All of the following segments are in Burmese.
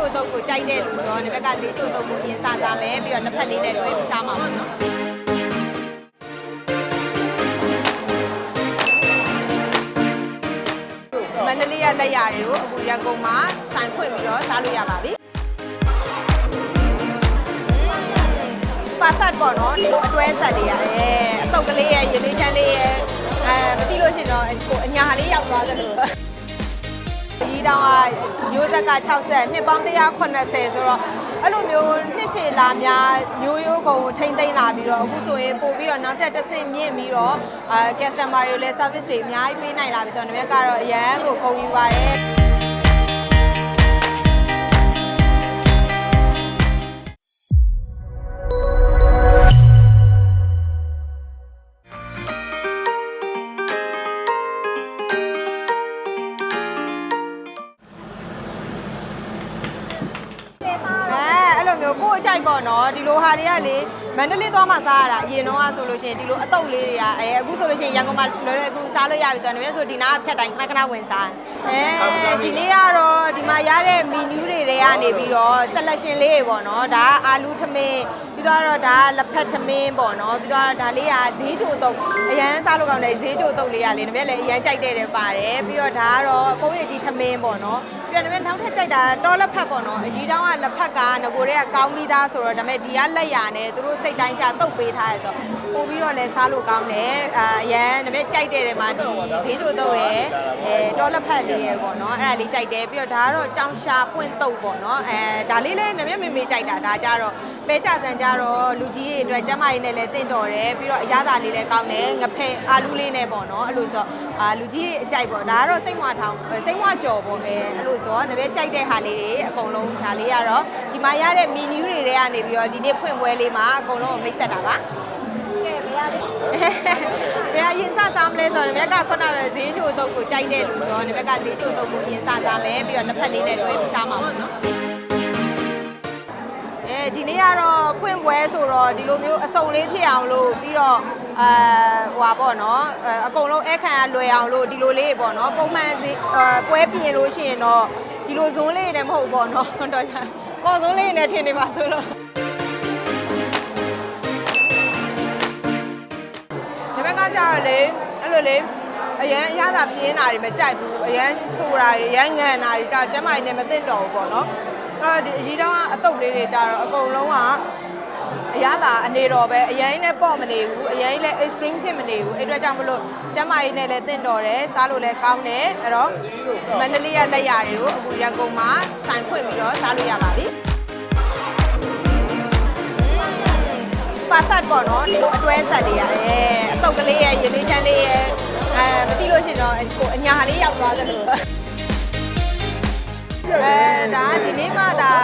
ချိုတုပ်ကိုကြိုက်တဲ့လူဆိုတော့ဒီဘက်ကဈေးချိုတုပ်ကိုအရင်စားစားလဲပြီးတော့နှစ်ဖက်လေးနဲ့တွဲပြီးစားမှာပေါ့နော်မန္တလေးရလက်ရာတွေကိုအခုရန်ကုန်မှာဆိုင်ဖွင့်ပြီးတော့စားလို့ရပါပြီပါဆက်ပေါ့နော်ဒီလိုအတွဲဆက်တွေရတယ်အတုပ်ကလေးရဲ့ရင်းနှီးချမ်းလေးရဲ့အဲမသိလို့ရှိရင်တော့ကိုအညာလေးရောက်သွားသလို ဒီတောင်ကမျိုးဆက်က60နှစ်ပေါင်း180ဆိုတော့အဲ့လိုမျိုးနှစ်ရှည်လာများမျိုးရိုးကုန်ထိမ့်သိမ့်လာပြီးတော့အခုဆိုရင်ပို့ပြီးတော့နောက်ထပ်တစ်ဆင့်မြင့်ပြီးတော့အဲ customer တွေလည်း service တွေအများကြီးပေးနိုင်လာပြီဆိုတော့ဒီဘက်ကတော့အရန်ကိုဂုဏ်ယူပါတယ် လိုမျိုးကိုယ့်အကြိုက်ပေါ့နော်ဒီလိုဟာတွေကလေမန္တလေးသွားမှစားရတာအရင်တော့ဆိုလို့ရှိရင်ဒီလိုအတုပ်လေးတွေကအဲအခုဆိုလို့ရှိရင်ရန်ကုန်မှာလွယ်လွယ်အခုစားလို့ရပြီဆိုတော့တကယ်ဆိုဒီနားကဖြတ်တိုင်းခဏခဏဝင်စားအဲဒီနေ့ကတော့ဒီမှာရတဲ့မီနူးတွေတွေကနေပြီးတော့ selection လေးတွေပေါ့နော်ဒါကအာလူထမင်း ပြီးတော့ဒါကလက်ဖက်ထမင်းပေါ့နော်ပြီးတော့ဒါလေးကဈေးချိုတုပ်အရန်စားလို့ကောင်းတယ်ဈေးချိုတုပ်လေးကလေတကယ်လည်းအရန်ကြိုက်တဲ့တယ်ပါတယ်ပြီးတော့ဒါကတော့ပုံရည်ကြီးထမင်းပေါ့နော်ပြီးတော့ဒါပေမဲ့နောက်ထပ်ကြိုက်တာတောလက်ဖက်ပေါ့နော်အကြီးတောင်းကလက်ဖက်ကငကိုတွေကကောင်းပြီးသားဆိုတော့ဒါပေမဲ့ဒီကလက်ရနဲ့သူတို့စိတ်တိုင်းချတုတ်ပေးထားရဆိုတော့ပို့ပြီးတော့လည်းစားလို့ကောင်းတယ်အာအရန်ဒါပေမဲ့ကြိုက်တဲ့တယ်မှာဒီဈေးချိုတုပ်ရဲ့အဲတောလက်ဖက်လေးရဲ့ပေါ့နော်အဲ့ဒါလေးကြိုက်တယ်ပြီးတော့ဒါကတော့ကြောင်ရှာပွင့်တုပ်ပေါ့နော်အဲဒါလေးလည်းဒါပေမဲ့မေမေကြိုက်တာဒါကြတော့ ပဲကြဆန်ကြတော့လူကြီးတွေအတွက်ကျမ်းမာရေးနဲ့လည်းတင့်တော်တယ်ပြီးတော့အရသာလေးလည်းကောင်းတယ်ငဖဲအာလူးလေးနဲ့ပေါ့နော်အဲ့လိုဆိုအာလူကြီးတွေအကြိုက်ပေါ့ဒါကတော့စိတ်မွားထောင်းစိတ်မွားကြော်ပေါ့အဲအဲ့လိုဆိုတော့ဒါပေမဲ့ကြိုက်တဲ့ဟာလေးတွေအကုန်လုံးဒါလေးကတော့ဒီမှာရတဲ့မီနူးတွေထဲကနေပြီးတော့ဒီနေ့ဖွင့်ပွဲလေးမှာအကုန်လုံးကိုမိတ်ဆက်တာပါကဲမရသေးဘူးဘယ်အရင်စစားမလဲဆိုတော့ဒီဘက်ကခုနကပဲဈေးချိုတုပ်ကိုကြိုက်တဲ့လူဆိုတော့ဒီဘက်ကဈေးချိုတုပ်ကိုအရင်စစားလဲပြီးတော့နှစ်ဖက်လေးနဲ့တွဲပြီးစားမှာပေါ့နော် အဲဒီနေ့ကတော့ဖွင့်ပွဲဆိုတော့ဒီလိုမျိုးအစုံလေးဖြစ်အောင်လို့ပြီးတော့အဲဟိုပါပေါ့နော်အဲအကုန်လုံးအခမ်းအလွယ်အောင်လို့ဒီလိုလေးပေါ့နော်ပုံမှန်စီအဲပွဲပြင်လို့ရှိရင်တော့ဒီလိုဇွန်းလေးနဲ့မဟုတ်ဘူးပေါ့နော်တော့ကြကော်ဇွန်းလေးနဲ့ထင်နေပါဆိုလို့ဒီဘက်ကကြတော့လေအဲ့လိုလေအရန်အရသာပြင်းတာတွေမကြိုက်ဘူးအရန်ချိုတာတွေအရန်ငံတာတွေကြာကျမ်းမာရေးနဲ့မသိတော့ဘူးပေါ့နော် အဲ့ဒီအကြီးတောင်းကအတုပ်လေးတွေကြတော့အကုန်လုံးကအရသာအနေတော်ပဲအရင်နဲ့ပေါ့မနေဘူးအရင်လည်း extreme ဖြစ်မနေဘူးအဲ့အတွက်ကြောင့်မလို့ကျမ်းမာရေးနဲ့လည်းတင့်တော်တယ်စားလို့လည်းကောင်းတယ်အဲ့တော့မန္တလေးရလက်ရာတွေကိုအခုရန်ကုန်မှာဆိုင်ဖွင့်ပြီးတော့စားလို့ရပါပြီပါဆက်ပေါ့နော်ဒီလိုအတွဲဆက်တွေရတယ်အတုပ်ကလေးရဲ့ရင်းနှီးချမ်းလေးရဲ့အဲမသိလို့ရှိရင်တော့ကိုအညာလေးရောက်သွားသလို အဲဒါကဒီနေ့မှဒါ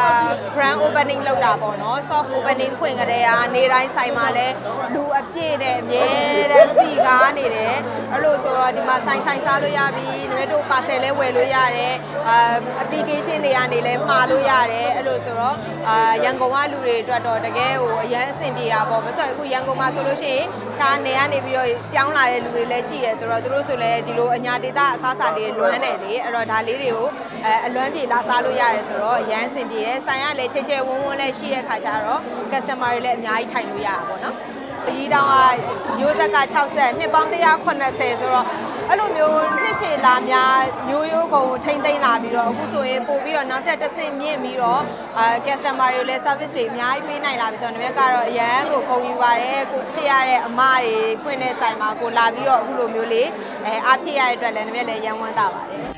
grand opening လုပ်တာပေါ့နော် soft opening ဖွင့်ကြတဲ့ကနေတိုင်းဆိုင်မှာလဲလူအပြည့်နဲ့အမြဲတမ်းစီကားနေတယ်အဲ့လိုဆိုတော့ဒီမှာဆိုင်ထိုင်စားလို့ရပြီနမတို့ parcel လဲဝယ်လို့ရတယ်အာ application တွေကနေလဲမှာလို့ရတယ်အဲ့လိုဆိုတော့အာရန်ကုန်ကလူတွေအတွက်တော့တကယ်ဟိုအရန်အဆင်ပြေတာပေါ့မဆိုအခုရန်ကုန်မှာဆိုလို့ရှိရင်ခြားနေကနေပြီးတော့ပြောင်းလာတဲ့လူတွေလည်းရှိရဆိုတော့သူတို့ဆိုလဲဒီလိုအညာဒေတာအစားအစာတွေလွမ်းတယ်လေအဲ့တော့ဒါလေးတွေကိုအဲအလွမ်းပြေလာစားလို့ရတယ်ဆိုတော့အရန်အဆင်ပြေတယ်ဆိုင်ကလည်းချေချေဝန်းဝန်းလည်းရှိတဲ့ခါကျတော့ customer တွေလည်းအများကြီးထိုင်လို့ရတာပေါ့နော်ဒီတောင်ကမျိုးဆက်က60နှစ်ပေါင်း180ဆိုတော့အဲ့လိုမျိုးနှစ်ရှည်လာများမျိုးရိုးကုန်ထိမ့်သိမ့်လာပြီးတော့အခုဆိုရင်ပို့ပြီးတော့နောက်ထပ်တစ်ဆင့်မြင့်ပြီးတော့အဲ customer တွေလည်း service တွေအများကြီးပေးနိုင်လာပြီဆိုတော့ဒီဘက်ကတော့အရန်ကိုဂုဏ်ယူပါတယ်ကိုချစ်ရတဲ့အမတွေဖွင့်တဲ့ဆိုင်မှာကိုလာပြီးတော့အခုလိုမျိုးလေးအဲအားဖြစ်ရတဲ့အတွက်လည်းဒီဘက်လည်းရန်ဝမ်းသာပါတယ်